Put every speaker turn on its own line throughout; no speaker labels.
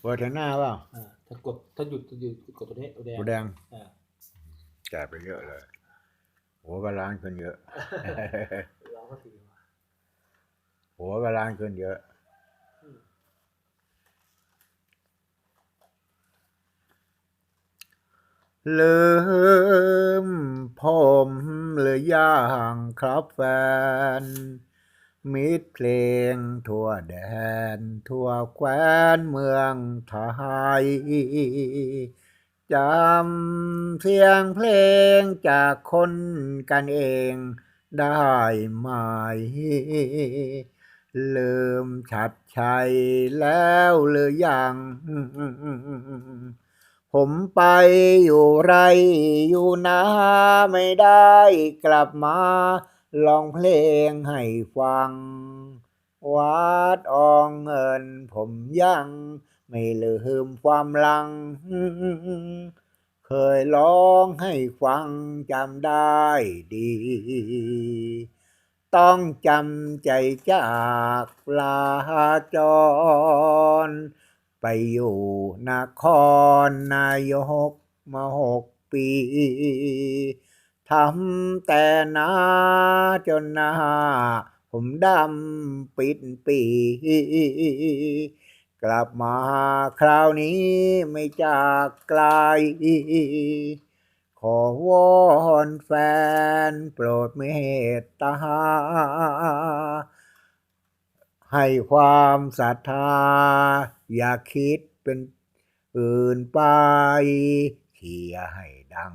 เปิดหน้าเปล่า
อ่าถ้ากดถ้าหยุดจะหยุดกดตัวนี้ตัวแดง
ตัวแดง
อ่า
แก่ไปเยอะเลยหัวก็ล้านขึ้นเยอะ
เราก็ถือว่า
หัวก็ล้านขึ้นเยอะลืมผมหรือยังครับแฟน มิตรเพลง ทั่วแดน ทั่วแคว้นเมืองไทยจำเสียงเพลงจากคนกันเองได้ไหมลืมชัดชัยแล้วหรือยัง ผมไปอยู่ไรอยู่นาไม่ได้กลับมา ลองเพลงให้ฟัง วัดอองเงินผมยังไม่ลืมความลัง เคยร้องให้ฟังจำได้ดี ต้องจำใจจากลาจร ไปอยู่นครนายกมาหกปี ทำแต่นาจนนาผมดำปิดปี กลับมาคราวนี้ไม่จากไกล ขอวอนแฟนโปรดเมตตา ให้ความศรัทธา อย่าคิดเป็นอื่นไปเขียให้ดัง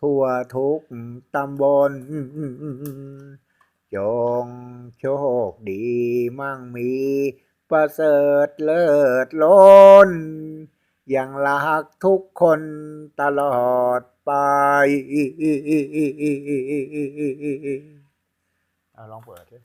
ทั่วทุกตำบลจงโชคดีมั่งมี ประเสริฐเลิศล้นยังรักทุกคนตลอดไปเอาลองเปิดดิ